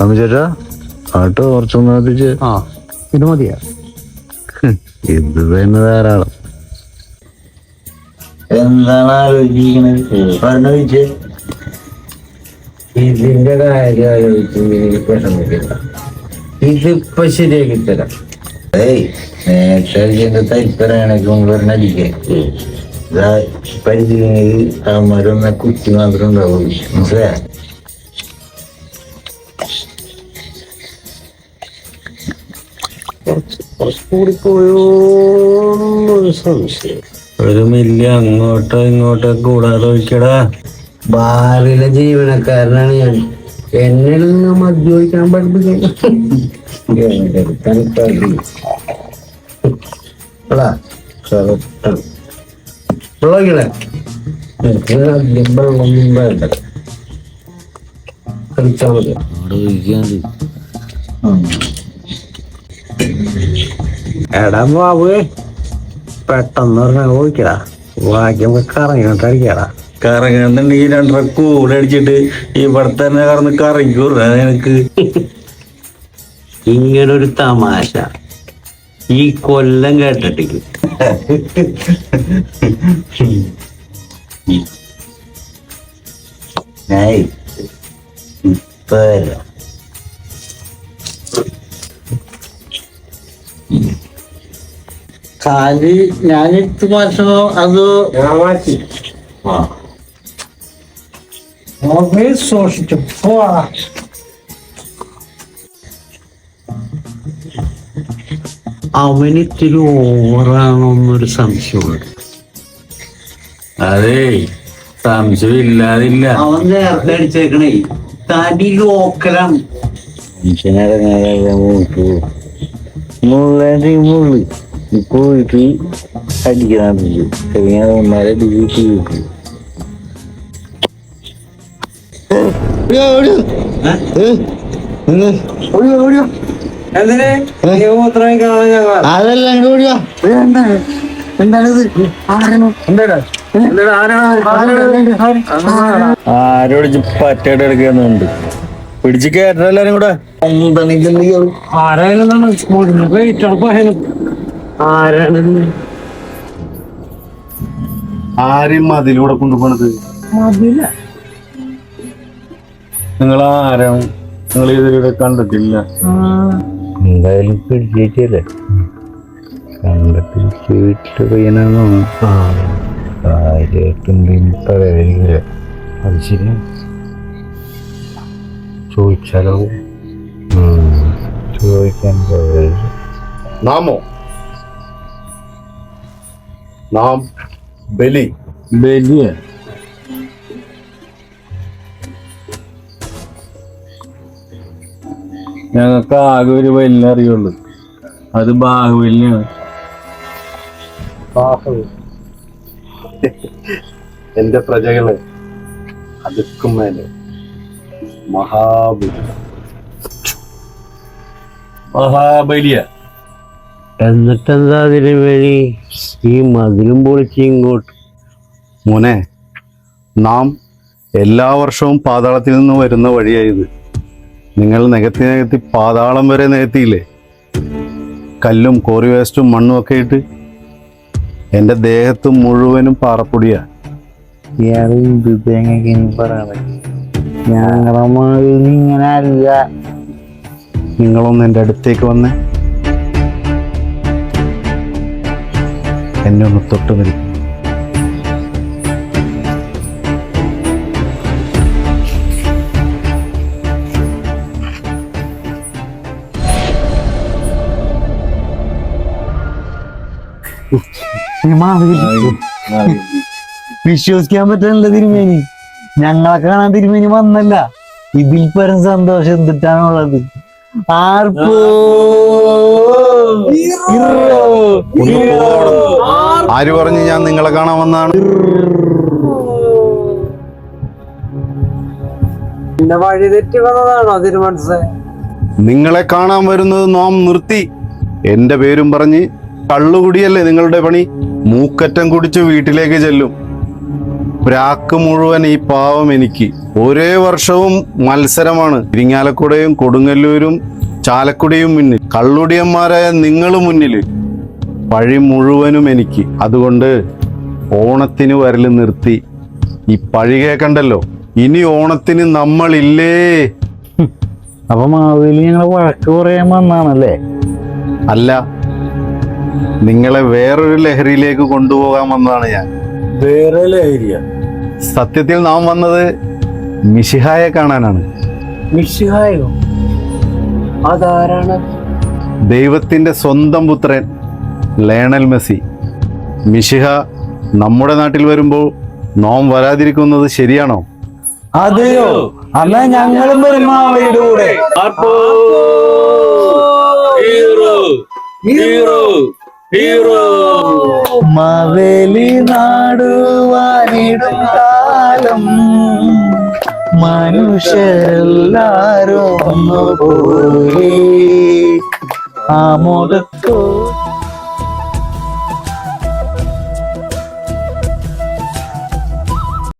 അമ്മ ചേട്ടാ ആട്ടോ കുറച്ചൊന്ന് എത്തിച്ച് ആ ഇത് മതിയാ. ഇത് തന്നെ ധാരാളം. എന്താണ് പറഞ്ഞു വെച്ച് ഇതിന്റെ കാര്യം ആലോചിച്ച് എനിക്ക് വിഷമിക്കില്ല ഇതിപ്പൊ ശരിയാക്കി തരാം. ഏയ് നേരത്തെ ഇതിന്റെ തരിപ്പരാണെങ്കിൽ പറഞ്ഞടിക്കേ പരിചയമെങ്കിൽ അവന്മാരൊന്ന കുത്തി മാത്രം ഉണ്ടാവുള്ളൂ. മനസ്സിലായ? കൂടി പോയോ എന്നൊരു സംശയം. ഒരു മില്ല് അങ്ങോട്ടോ ഇങ്ങോട്ടോ കൂടാതെ ഒഴിക്കടാ ബാറിലെ ജീവനക്കാരനാണ് ഞാൻ. എന്നെ നിന്ന് മദ്യപിക്കാൻ പഠിപ്പിക്കണം കളിച്ചാൽ മതി. എടാ ബാബു. പെട്ടെന്ന് പറഞ്ഞാൽ ഓടിക്കടാ ഭാഗ്യം കറങ്ങിട്ട് അടിക്കടാ ഈ രണ്ടര കൂടെ അടിച്ചിട്ട് ഇവിടെ തന്നെ കറന്ന് കറങ്ങിക്കൂറ ഇങ്ങനെ ഇങ്ങനൊരു തമാശ. ഈ കൊല്ലം കേട്ടിട്ടില്ല? ഇപ്പ ഇപ്പൊ വരാം. ഞാൻ ഞാനിട്ട് മാറ്റണോ? അത്? മൊബൈൽ സൂക്ഷിച്ചു. പോടാ അവനിത്തിരി ഓവറാണോന്നൊരു സംശയമുണ്ട്. അതേ സംശയം ഇല്ലാതില്ല അവൻ നേരത്തെ അടിച്ചേക്കണേ. തടി ലോക്കലാണ്. മനുഷ്യനടങ്ങാതെ മൂട്ടു മുള്ളി. മുള്ളി പോയിട്ട് അടിക്കണം. കഴിഞ്ഞാൽ ഒന്നര ഡിഗ്രി കിട്ടും അതെല്ലാം പറ്റേട് എടുക്കുന്നുണ്ട്? പിടിച്ച് കയറ്റണം എല്ലാരും കൂടെ. ആരാണ് ആരും മതിലൂടെ കൊണ്ടുപോണത്? നിങ്ങൾ ആരാണ്? നിങ്ങൾ ഇതിലൂടെ കണ്ടിട്ടില്ല. എന്തായാലും പിടിച്ചേക്കല്ലേ കാര്യമായിട്ടും പറയാതിരിക്കില്ല അത് ശരിയാ. ചോദിച്ചാലോ? ചോദിക്കാൻ പോയത് നാമോ? നാം ബലി. ബലി ഞങ്ങൾക്ക് ആകെ ഒരു ബലിനെ അറിയുള്ളൂ അത് ബാഹുബലിയാണ്. എന്റെ പ്രജകൾ അതുക്കും മേലെ മഹാബലി. മഹാബലിയ. എന്നിട്ടെന്താ അതിന് വഴി? ഈ മതിലും പൊളിച്ച് ഇങ്ങോട്ട്. മോനെ നാം എല്ലാ വർഷവും പാതാളത്തിൽ നിന്ന് വരുന്ന വഴിയായത്. നിങ്ങൾ നികത്തി നികത്തി പാതാളം വരെ നികത്തിയില്ലേ? കല്ലും കോറി വേസ്റ്റും മണ്ണും ഒക്കെ ഇട്ട് എന്റെ ദേഹത്ത് മുഴുവനും പാറപ്പൊടിയാ. നിങ്ങളൊന്ന് എന്റെ അടുത്തേക്ക് വന്നേ. എന്നെ ഒന്ന് തൊട്ടു നിൽക്കും വിശ്വസിക്കാൻ പറ്റുന്നില്ല തിരുമേനി. ഞങ്ങളെ കാണാൻ തിരുമേനി വന്നല്ല. ഇതിൽ പരം സന്തോഷം എന്തിട്ടാണുള്ളത്? ആർപ്പോ ആര് പറഞ്ഞു ഞാൻ നിങ്ങളെ കാണാൻ വന്നാണ് പിന്നെ വഴി തെറ്റി വന്നതാണോ തിരുമനസ് നിങ്ങളെ കാണാൻ വരുന്നത് നാം നിർത്തി. എന്റെ പേരും പറഞ്ഞ് കള്ളുകുടിയല്ലേ നിങ്ങളുടെ പണി? മൂക്കറ്റം കുടിച്ച് വീട്ടിലേക്ക് ചെല്ലും. പ്രാക്ക് മുഴുവൻ ഈ പാവം എനിക്ക്. ഒരേ വർഷവും മത്സരമാണ്. ഇരിങ്ങാലക്കുടയും കൊടുങ്ങല്ലൂരും ചാലക്കുടിയും മുന്നിൽ കള്ളുടിയന്മാരായ നിങ്ങൾ മുന്നിൽ. പഴി മുഴുവനും എനിക്ക്. അതുകൊണ്ട് ഓണത്തിന് വരൽ നിർത്തി. ഈ പഴി കേക്കണ്ടല്ലോ? ഇനി ഓണത്തിന് നമ്മളില്ലേ? അപ്പൊ മാവേലി ഞങ്ങളെ വഴക്ക് പറയാൻ വന്നാണല്ലേ? അല്ല നിങ്ങളെ വേറൊരു ലഹരിയിലേക്ക് കൊണ്ടുപോകാൻ വന്നതാണ് ഞാൻ. വേറെ ലഹരിയ? സത്യത്തിൽ നാം വന്നത് മിഷിഹായെ കാണാനാണ്. മിഷിഹായോ അതാരാണ് ദൈവത്തിന്റെ സ്വന്തം പുത്രൻ ലേണൽ മെസ്സി. മിഷിഹ നമ്മുടെ നാട്ടിൽ വരുമ്പോൾ നോം വരാതിരിക്കുന്നത് ശരിയാണോ? അതെയോ? അല്ല ഞങ്ങളും വരും ഹീറോ കൂടെ മാവേലി മനുഷ്യരെല്ലാരും ഒന്നുപോലെ ആമോദത്തോ